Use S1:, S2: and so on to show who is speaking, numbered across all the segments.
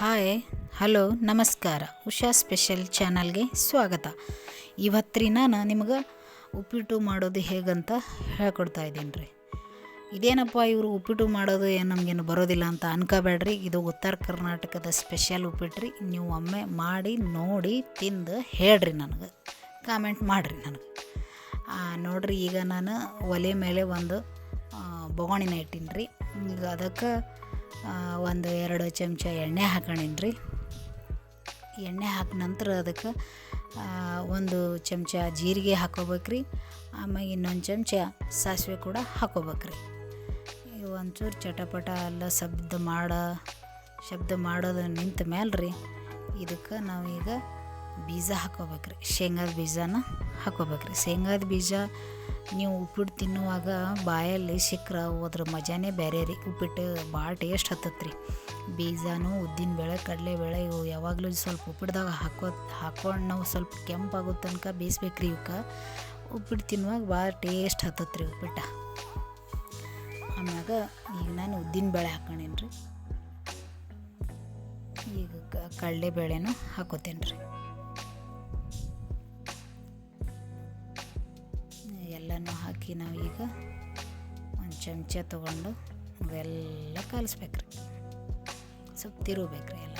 S1: Hi, hello, ನಮಸ್ಕಾರ. Usha special ಚಾನಲ್ಗೆ ಸ್ವಾಗತ. ಇವತ್ತು ನಾನು ನಿಮ್ಗೆ ಉಪ್ಪಿಟ್ಟು ಮಾಡೋದು ಹೇಗಂತ ಹೇಳ್ಕೊಡ್ತಾ ಇದ್ದೀನಿ ರೀ. ಇದೇನಪ್ಪ ಇವರು ಉಪ್ಪಿಟ್ಟು ಮಾಡೋದು ಏನು ನಮಗೇನು ಬರೋದಿಲ್ಲ ಅಂತ ಅನ್ಕೋಬೇಡ್ರಿ. ಇದು ಉತ್ತರ ಕರ್ನಾಟಕದ ಸ್ಪೆಷಲ್ ಉಪ್ಪಿಟ್ಟು ರೀ. ನೀವು ಒಮ್ಮೆ ಮಾಡಿ, ನೋಡಿ, ತಿಂದು ಹೇಳ್ರಿ ನನಗೆ. ಕಾಮೆಂಟ್ ಮಾಡಿರಿ ನನಗೆ. ನೋಡಿರಿ, ಈಗ ನಾನು ಒಲೆ ಮೇಲೆ ಒಂದು ಬೊಗಣಿನ ಇಟ್ಟೀನಿ ರೀ ಈಗ ಅದಕ್ಕೆ ಒಂದು ಎರಡು ಚಮಚ ಎಣ್ಣೆ ಹಾಕೊಂಡೀನಿ ರೀ ಎಣ್ಣೆ ಹಾಕಿ ನಂತರ ಅದಕ್ಕೆ ಒಂದು ಚಮಚ ಜೀರಿಗೆ ಹಾಕೋಬೇಕ್ರಿ. ಆಮೇಲೆ ಇನ್ನೊಂದು ಚಮಚ ಸಾಸಿವೆ ಕೂಡ ಹಾಕೋಬೇಕ್ರಿ. ಇವು ಒಂಚೂರು ಚಟಪಟ ಎಲ್ಲ ಶಬ್ದ ಮಾಡ, ಶಬ್ದ ಮಾಡೋದು ನಿಂತ ಮೇಲೆ ರೀ ಇದಕ್ಕೆ ನಾವೀಗ ಬೀಜ ಹಾಕೋಬೇಕ್ರಿ. ಶೇಂಗಾದ ಬೀಜನ ಹಾಕೋಬೇಕ್ರಿ. ಶೇಂಗಾದ ಬೀಜ ನೀವು ಉಪ್ಪಿಟ್ಟು ತಿನ್ನುವಾಗ ಬಾಯಲ್ಲಿ ಸಿಕ್ಕರೆ ಅದ್ರ ಮಜಾನೇ ಬೇರೆ ರೀ ಉಪ್ಪಿಟ್ಟು ಭಾಳ ಟೇಸ್ಟ್ ಹತ್ತತ್ತೆ ರೀ ಬೀಜನೂ ಉದ್ದಿನಬೇಳೆ ಕಡಲೆಬೇಳೆ ಇವು ಯಾವಾಗಲೂ ಸ್ವಲ್ಪ ಉಪ್ಪಿಟ್ದಾಗ ಹಾಕೋ ಹಾಕೊಂಡು ನಾವು ಸ್ವಲ್ಪ ಕೆಂಪಾಗೋ ತನಕ ಬೇಯಿಸ್ಬೇಕ್ರಿ ಇವಕ್ಕೆ ಉಪ್ಪಿಟ್ಟು ತಿನ್ನುವಾಗ ಭಾಳ ಟೇಸ್ಟ್ ಹತ್ತತ್ತೆ ರೀ ಉಪ್ಪಿಟ್ಟು. ಆಮ್ಯಾಗ ಈಗ ನಾನು ಉದ್ದಿನಬೇಳೆ ಹಾಕೊಂಡೀನಿ ರೀ ಈಗ ಕ- ಕಡಲೆಬೇಳೆನೂ ಹಾಕೋತೇನೆ ರೀ ಹಾಕಿ ನಾವು ಈಗ ಒಂದು ಚಮಚ ತೊಗೊಂಡು ಅವೆಲ್ಲ ಕಲಿಸ್ಬೇಕ್ರಿ. ಸ್ವಲ್ಪ ತಿರುಬೇಕ್ರಿ ಎಲ್ಲ.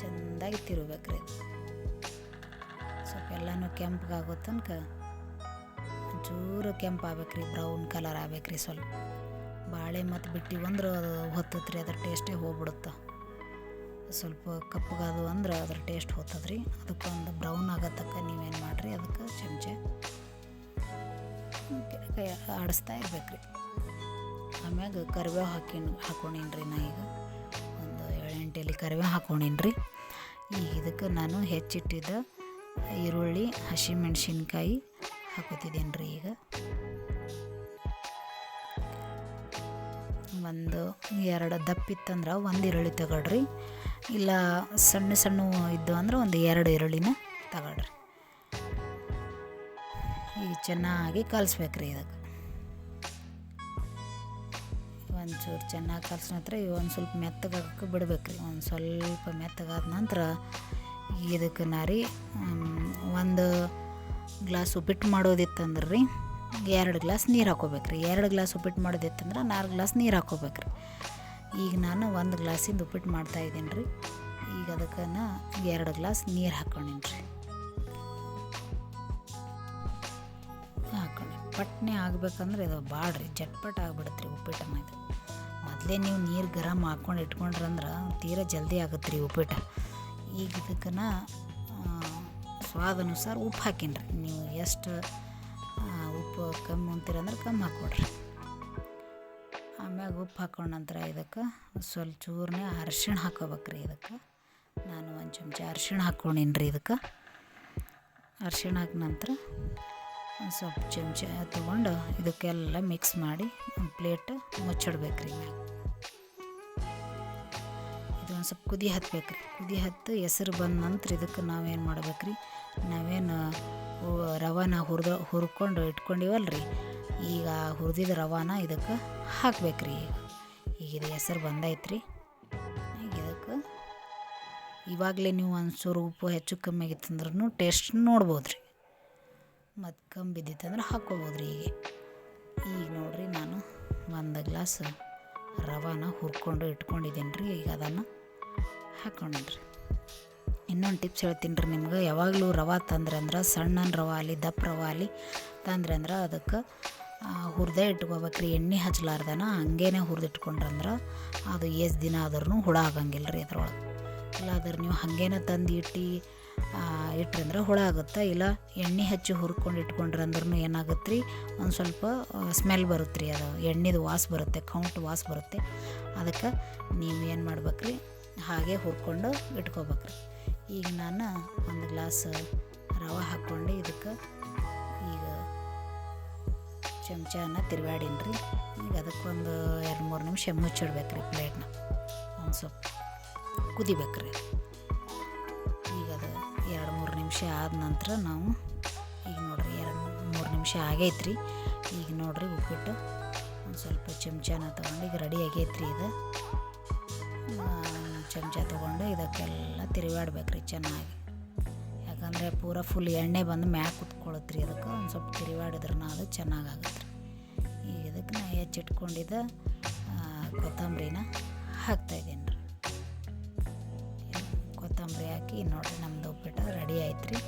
S1: ಚೆಂದಾಗಿ ತಿರುಬೇಕ್ರಿ ಸ್ವಲ್ಪ ಎಲ್ಲನೂ ಕೆಂಪಗಾಗೋ ತನಕ ಒಂಚೂರು ಕೆಂಪು ಆಗ್ಬೇಕ್ರಿ ಬ್ರೌನ್ ಕಲರ್ ಆಗ್ಬೇಕ್ರಿ ಸ್ವಲ್ಪ. ಬಾಳೆ ಮತ್ತು ಬಿಟ್ಟಿ ಅಂದ್ರೆ ಅದು ಹೊತ್ತತ್ರಿ, ಅದ್ರ ಟೇಸ್ಟೇ ಹೋಗ್ಬಿಡುತ್ತೆ. ಸ್ವಲ್ಪ ಕಪ್ಪಗಾದು ಅಂದ್ರೆ ಅದ್ರ ಟೇಸ್ಟ್ ಹೋಗ್ತದ್ರಿ. ಅದಕ್ಕೊಂದು ಬ್ರೌನ್ ಆಗೋ ತನಕ ನೀವೇನು ಮಾಡಿರಿ, ಅದಕ್ಕೆ ಚಮಚ ಆಡಿಸ್ತಾ ಇರ್ಬೇಕ್ರಿ. ಆಮ್ಯಾಗ ಕರಿಬೇವು ಹಾಕಿ ಹಾಕೊಂಡೀನಿ ರೀ ನಾ ಈಗ. ಒಂದು ಏಳೆಂಟು ಎಲೆ ಕರಿಬೇವು ಹಾಕೊಂಡೀನಿ ರೀ ಈಗ ಇದಕ್ಕೆ ನಾನು ಹೆಚ್ಚಿಟ್ಟಿದ್ದ ಈರುಳ್ಳಿ, ಹಸಿಮೆಣ್ಸಿನ್ಕಾಯಿ ಹಾಕೋತಿದ್ದೀನಿ ರೀ ಈಗ. ಒಂದು, ಎರಡು ದಪ್ಪಿತ್ತಂದ್ರೆ ಒಂದು ಈರುಳ್ಳಿ ತಗೊಳ್ರಿ. ಇಲ್ಲ ಸಣ್ಣ ಸಣ್ಣ ಇದ್ದು ಅಂದ್ರೆ ಒಂದು ಎರಡು ಈರುಳ್ಳಿನ ತಗೊಳ್ರಿ. ಈಗ ಚೆನ್ನಾಗಿ ಕಲಿಸ್ಬೇಕ್ರಿ ಇದಕ್ಕೆ. ಒಂಚೂರು ಚೆನ್ನಾಗಿ ಕಲ್ಸ ನಂತರ ಒಂದು ಸ್ವಲ್ಪ ಮೆತ್ತಗಾಗಕ್ಕೆ ಬಿಡ್ಬೇಕ್ರಿ. ಒಂದು ಸ್ವಲ್ಪ ಮೆತ್ತಗಾದ ನಂತರ ಇದಕ್ಕೆ ನಾರಿ ಒಂದು ಗ್ಲಾಸ್ ಉಪ್ಪಿಟ್ಟು ಮಾಡೋದಿತ್ತಂದ್ರೆ ರೀ ಎರಡು ಗ್ಲಾಸ್ ನೀರು ಹಾಕೋಬೇಕ್ರಿ. ಎರಡು ಗ್ಲಾಸ್ ಉಪ್ಪಿಟ್ಟು ಮಾಡೋದಿತ್ತಂದ್ರೆ ನಾಲ್ಕು ಗ್ಲಾಸ್ ನೀರು ಹಾಕೋಬೇಕ್ರಿ. ಈಗ ನಾನು ಒಂದು ಗ್ಲಾಸಿಂದ ಉಪ್ಪಿಟ್ಟು ಮಾಡ್ತಾ ಇದ್ದೀನಿ ರೀ. ಈಗ ಅದಕ್ಕೆ ಎರಡು ಗ್ಲಾಸ್ ನೀರು ಹಾಕ್ಕೊಂಡೀನಿ ರೀ. ಹಾಕೊಂಡೆ ಪಟ್ನೆ ಆಗ್ಬೇಕಂದ್ರೆ ಇದು ಬಾಡ್ರಿ ಚಟ್ಪಟ್ ಆಗ್ಬಿಡತ್ತೆ ರೀ ಉಪ್ಪಿಟ್ಟು ಇದು. ಮೊದಲೇ ನೀವು ನೀರು ಗರಮ್ ಹಾಕ್ಕೊಂಡು ಇಟ್ಕೊಂಡ್ರಂದ್ರೆ ತೀರಾ ಜಲ್ದಿ ಆಗುತ್ತೆ ರೀ ಉಪ್ಪಿಟ್ಟು. ಈಗ ಇದಕ್ಕನ ಸ್ವಾದ ಅನುಸಾರ ಉಪ್ಪು ಹಾಕಿನ್ರಿ. ನೀವು ಎಷ್ಟು ಉಪ್ಪು ಕಮ್ಮಿ ಅಂತೀರಂದ್ರೆ ಕಮ್ಮಿ ಹಾಕ್ಕೊಡ್ರಿ ಆಮ್ಯಾಗ ಉಪ್ಪು ಹಾಕೊಂಡ ನಂತರ ಇದಕ್ಕೆ ಸ್ವಲ್ಪ ಚೂರ್ನೆ ಅರ್ಶಿಣ ಹಾಕೋಬೇಕ್ರಿ ಇದಕ್ಕೆ. ನಾನು ಒಂದು ಚಮಚ ಅರ್ಶಿಣ ಹಾಕ್ಕೊಂಡೀನಿ ರೀ ಇದಕ್ಕೆ. ಅರ್ಶಿಣ ಹಾಕಿ ನಂತರ ಸ್ವಲ್ಪ ಚಮಚ ತೊಗೊಂಡು ಇದಕ್ಕೆಲ್ಲ ಮಿಕ್ಸ್ ಮಾಡಿ ಒಂದು ಪ್ಲೇಟ್ ಮುಚ್ಚಿಡ್ಬೇಕ್ರಿ ಈಗ. ಇದು ಒಂದು ಸ್ವಲ್ಪ ಕುದಿ ಹತ್ಬೇಕ್ರಿ. ಕುದಿ ಹತ್ತು ಹೆಸರು ಬಂದ ನಂತರ ಇದಕ್ಕೆ ನಾವೇನು ಮಾಡ್ಬೇಕ್ರಿ? ನಾವೇನು, ಹು- ರವಾನ ಹುರಿದ, ಹುರ್ಕೊಂಡು ಇಟ್ಕೊಂಡಿವಲ್ಲ ರೀ ಈಗ ಹುರಿದಿದ ರವಾನ ಇದಕ್ಕೆ ಹಾಕ್ಬೇಕ್ರಿ ಈಗ. ಈಗ ಇದು ಹೆಸರು ರೀ ಈಗ ಇದಕ್ಕೆ ಇವಾಗಲೇ ನೀವು ಒಂಚೂರು ಉಪ್ಪು ಹೆಚ್ಚು ಕಮ್ಮಿ ಆಗಿತ್ತಂದ್ರೂ ಟೇಸ್ಟ್ ನೋಡ್ಬೋದು ರೀ ಮತ್ತು ಕಮ್ಮಿ ಬಿದ್ದಿತ್ತಂದ್ರೆ ಹಾಕ್ಕೋಬೋದು ರೀ ಈಗ ಈಗ ನೋಡ್ರಿ ನಾನು ಒಂದು ಗ್ಲಾಸ್ ರವಾನ ಹುರ್ಕೊಂಡು ಇಟ್ಕೊಂಡಿದ್ದೀನಿ ರೀ ಈಗ ಅದನ್ನು ಹಾಕ್ಕೊಂಡೇನಿ ರೀ ಇನ್ನೊಂದು ಟಿಪ್ಸ್ ಹೇಳ್ತೀನಿ ರೀ ನಿಮ್ಗೆ. ಯಾವಾಗಲೂ ರವೆ ತಂದ್ರೆ ಅಂದ್ರೆ ಸಣ್ಣ ರವೆ ಆಗಲಿ, ದಪ್ಪ ರವೆ ಆಗಲಿ ತಂದ್ರೆ ಅಂದ್ರೆ ಅದಕ್ಕೆ ಹುರಿದೇ ಇಟ್ಕೋಬೇಕ್ರಿ. ಎಣ್ಣೆ ಹಚ್ಲಾರ್ದನ ಹಂಗೇನೆ ಹುರಿದಿಟ್ಕೊಂಡ್ರಂದ್ರೆ ಅದು ಎಷ್ಟು ದಿನ ಆದ್ರೂ ಹುಳ ಆಗಂಗಿಲ್ಲ ರೀ ಅದ್ರೊಳಗೆ. ಇಲ್ಲಾದ್ರೆ ನೀವು ಹಾಗೇನೆ ತಂದು ಇಟ್ಟು ಇಟ್ರಂದ್ರೆ ಹುಳ ಆಗುತ್ತೆ? ಇಲ್ಲ, ಎಣ್ಣೆ ಹಚ್ಚಿ ಹುರ್ಕೊಂಡು ಇಟ್ಕೊಂಡ್ರೆ ಅಂದ್ರೂ ಏನಾಗುತ್ತೆ ರೀ ಒಂದು ಸ್ವಲ್ಪ ಸ್ಮೆಲ್ ಬರುತ್ತೆ ರೀ ಅದು. ಎಣ್ಣೆದು ವಾಸ ಬರುತ್ತೆ ಕೌಂಟ್ ವಾಸ ಬರುತ್ತೆ. ಅದಕ್ಕೆ ನೀವು ಏನು ಮಾಡ್ಬೇಕ್ರಿ? ಹಾಗೆ ಹುರ್ಕೊಂಡು ಇಟ್ಕೋಬೇಕ್ರಿ. ಈಗ ನಾನು ಒಂದು ಗ್ಲಾಸ್ ರವೆ ಹಾಕ್ಕೊಂಡು ಇದಕ್ಕೆ ಈಗ ಚಮಚನ ತಿರುಗಾಡೀನಿ ರೀ ಈಗ ಅದಕ್ಕೊಂದು ಎರಡು ಮೂರು ನಿಮಿಷ ಮುಚ್ಚಿಡ್ಬೇಕ್ರಿ ಪ್ಲೇಟ್ನ ಒಂದು ಸ್ವಲ್ಪ ಕುದಿಬೇಕ್ರಿ. ನಿಮಿಷ ಆದ ನಂತರ ನಾವು ಈಗ ನೋಡ್ರಿ ಎರಡು ಮೂರು ನಿಮಿಷ ಆಗೈತ್ರಿ. ಈಗ ನೋಡ್ರಿ ಉಪ್ಪಿಟ್ಟು ಒಂದು ಸ್ವಲ್ಪ ಚಮಚನ ತೊಗೊಂಡು ಈಗ ರೆಡಿ ಆಗೈತ್ರಿ ಇದು. ಚಮಚ ತೊಗೊಂಡು ಇದಕ್ಕೆಲ್ಲ ತಿರುವಾಡ್ಬೇಕ್ರಿ ಚೆನ್ನಾಗಿ. ಯಾಕಂದರೆ ಪೂರ ಫುಲ್ ಎಣ್ಣೆ ಬಂದು ಮ್ಯಾಗ ಕುತ್ಕೊಳತ್ರಿ ಅದಕ್ಕೆ ಒಂದು ಸ್ವಲ್ಪ ತಿರುವಾಡಿದ್ರೆ ಅದು ಚೆನ್ನಾಗಾಗತ್ತೆ ಈಗ ಇದಕ್ಕೆ ನಾ ಹೆಚ್ಚಿಟ್ಕೊಂಡಿದ್ದ ಕೊತ್ತಂಬರಿನ ಹಾಕ್ತಾಯಿದ್ದೀನಿ ಕೊತ್ತಂಬರಿ ಹಾಕಿ, ನೋಡಿರಿ ನಮ್ಮದು ಉಪ್ಪಿಟ್ಟು ರೆಡಿ ಆಯ್ತು ರೀ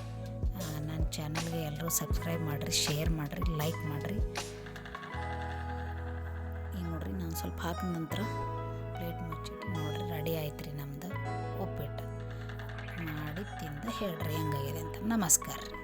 S1: ನನ್ನ ಚಾನಲ್ಗೆ ಎಲ್ಲರೂ ಸಬ್ಸ್ಕ್ರೈಬ್ ಮಾಡಿರಿ, ಶೇರ್ ಮಾಡಿರಿ, ಲೈಕ್ ಮಾಡಿರಿ. ಈಗ ನೋಡಿರಿ, ನಾನು ಸ್ವಲ್ಪ ಹಾಕಿದ ನಂತರ ಪ್ಲೇಟ್ ಮುಚ್ಚಿಟ್ಟು ನೋಡಿರಿ, ರೆಡಿ ಆಯ್ತು ರೀ ನಮ್ಮದು ಉಪ್ಪಿಟ್ಟು ಮಾಡಿ ತಿಂದು ಹೇಳ್ರಿ, ಹೆಂಗಾಗಿದೆ ಅಂತ ನಮಸ್ಕಾರ. ರೀ